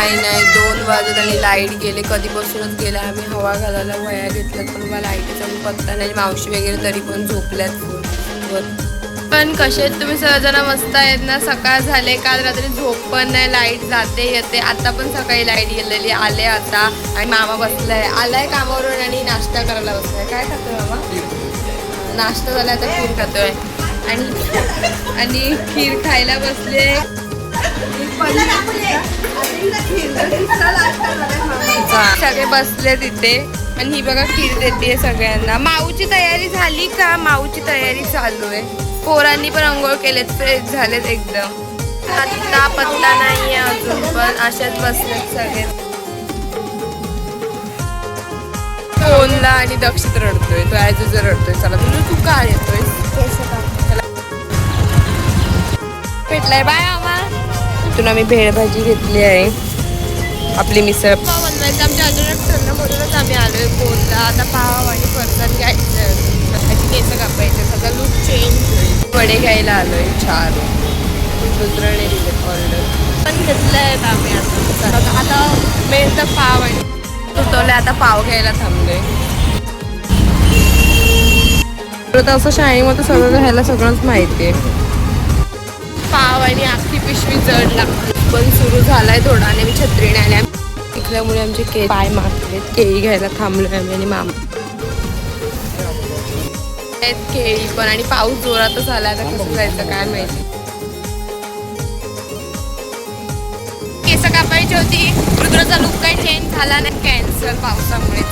काही नाही. दोन वाजत आणि लाइट गेले. कधीपासूनच गेला. आम्ही हवा घालायला वया घेतल्यात पण मला लाईटीचा पत्ता नाही. मावशी वगैरे तरी पण झोपल्यात पण कसे आहेत तुम्ही? सर्वजण मस्त आहेत ना? सकाळ झाले काल रात्री झोप पण नाही. लाइट जाते येते. आता पण सकाळी लाइट गेलेली. आले आता. आणि मामा बसलाय. आलाय कामावरून आणि नाश्ता करायला बसलाय. काय खातोय मामा? नाश्ता झाला आता खीर खातोय. आणि आणि खीर खायला बसले. सगळे बसले तिथे. आणि ही बघा खीर देते सगळ्यांना. माऊची तयारी झाली का? माऊची तयारी चालू आहे. पोरांनी पण अंघोळ केलेत. फ्रेश झालेत एकदम. आता पत्ता नाहीये अजून पण. अशाच बसलेत सगळे. फोनला आणि दक्षित रडतोय. तो ऍज रडतोय. चला तुला तू काय येतोय भेटलाय बाय आम्हा इथून आम्ही भेळ भाजी घेतली आहे. आपली मिसळ. पाव बनवायचं आमच्या अचानक ठरलं म्हणूनच आम्ही आलोय फोनला आता पाव आणि फरसाण घ्यायचं. त्याची केस कापायचे. सगळं लुक चेंज होईल. वडे घ्यायला आलोय चार. दुसऱ्याने दिले ऑर्डर पण घेतलंय आम्ही आता. आता- मेन तर पाव आणि तुटवले आता पाव घ्यायला थांबलोय. तर असं शाळेमध्ये सगळं घ्यायला सगळंच माहिती आहे पिशवी जड लागते. पण सुरू झालाय थोडा आणि मी छत्री आल्या तिकल्यामुळे आमचे के पाय मागलेत केळी घ्यायला थांबलोय आम्ही आणि मामा. केळी पण आणि पाऊस जोरातच आला आता कसं जायचं काय माहिती. केस कापायची होती. रुद्राचा लुक काही चेंज झाला नाही. कॅन्सल पावसामुळे.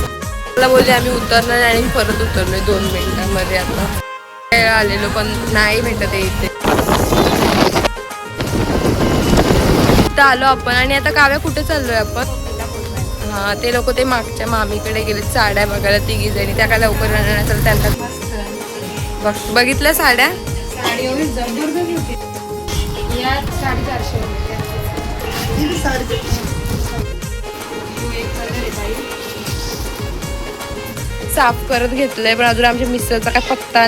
मला बोलले आम्ही उतरणार आणि परत उतरलोय दोन मिनिटांमध्ये आता. वेळ आलेलो पण नाही भेटत आहे इथे. इथं आलो आपण आणि आता काव्या कुठे चाललोय आपण? हा ते लोक ते मागच्या मामीकडे गेले साड्या बघायला तिघी जणी. त्या काय लवकर नसेल त्यांना बघ. बघितल्या साड्या? साफ करत घेतलंय पण अजून आमच्या मिसळचा काय पत्ता.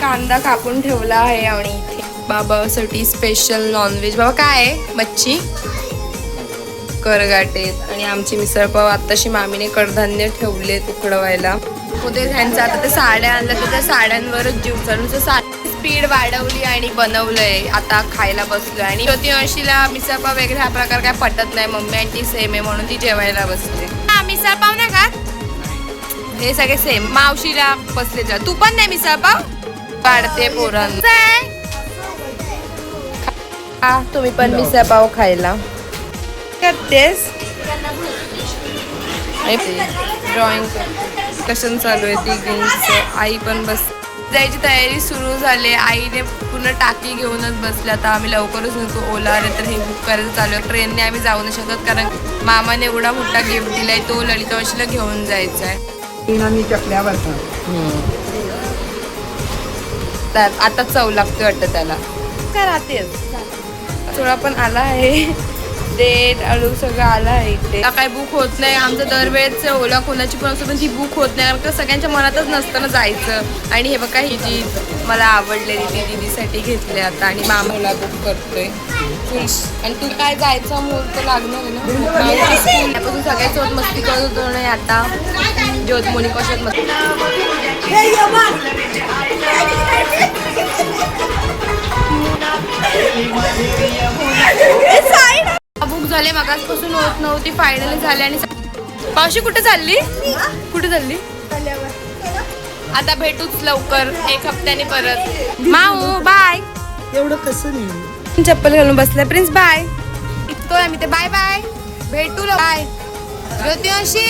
कांदा कापून ठेवला आहे आणि इथे. बाबासाठी स्पेशल नॉनव्हेज बाबा काय आहे? मच्छी? करगाटेत. आणि आमची मिसळपाव आत्ताशी मामीने कडधान्य ठेवले उकडवायला. उद्या ह्यांचं आता ते साड्या आणल्या तर त्या साड्यांवरच जीव चालू. स्पीड वाढवली आणि बनवलंय. आता खायला बसलोय. आणि ज्योती अशीला मिसळपाव वगैरे हा प्रकार काय पटत नाही. मम्मी आणि ती सेम आहे म्हणून ती जेवायला बसते हा मिसळपाव ना का? हे सगळे सेम मावशीला बसले जा तू पण नाही मिसळपाव काढते पोरांना हा तुम्ही पण मिसळपाव खायला. करतेस ड्रॉइंग कशन चालू आहे ती आई पण बस जायची तयारी सुरू झाली. आईने पूर्ण टाकी घेऊनच बसले. आता आम्ही लवकरच निघतो ओला आले तर हे बुक करायचं चालू आहे. ट्रेनने आम्ही जाऊ नाही शकत कारण मामाने एवढा मोठा गिफ्ट दिलाय. तो ललितवशीला घेऊन जायचा आहे चकल्यावर तर आता चव लागते वाटतं त्याला. काय राहतेच थोडा पण आला आहे. डेट अळू सगळं आलं आहे इथे. काय बुक होत नाही. आमचं दरवेळेच ओला कोणाची पण असतो पण ती बुक होत नाही. कारण का सगळ्यांच्या मनातच नसतं ना जायचं. आणि हे बघा ही जी मला आवडलेली ती दीदीसाठी घेतली आता. आणि मामाला बुक करतोय. आणि तू काय जायचं मुहूर्त लागणार आहे ना? सगळ्यासोबत मस्ती करत होतो नाही आता. ज्योत मोनी कशात मस्ती झाले मगासपासून होत नव्हती फायनली झाले आणि पावशी कुठे चालली? कुठे चालली? आता भेटूच लवकर एक हप्त्याने परत. माऊ बाय एवढं कसं नाही? चप्पल घालून बसलाय प्रिन्स बाय इतकोय आम्ही ते बाय बाय भेटू बाय ज्योतिवंशी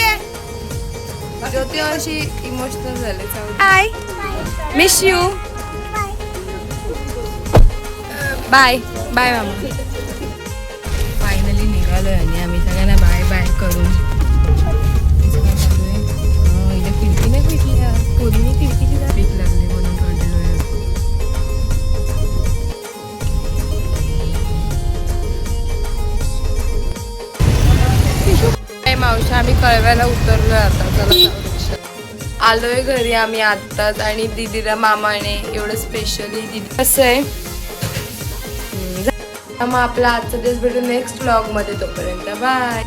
ज्योतिवंशी इमोशनल झाले bye miss you bye bye मामा. आम्ही कळव्याला उतरलो आता चला आलोय घरी आम्ही आत्ताच आणि दीदीला मामाने एवढं स्पेशली दिदी कसं आहे? मग आपला आजचा दिवस भेटू नेक्स्ट ब्लॉगमध्ये तोपर्यंत. बाय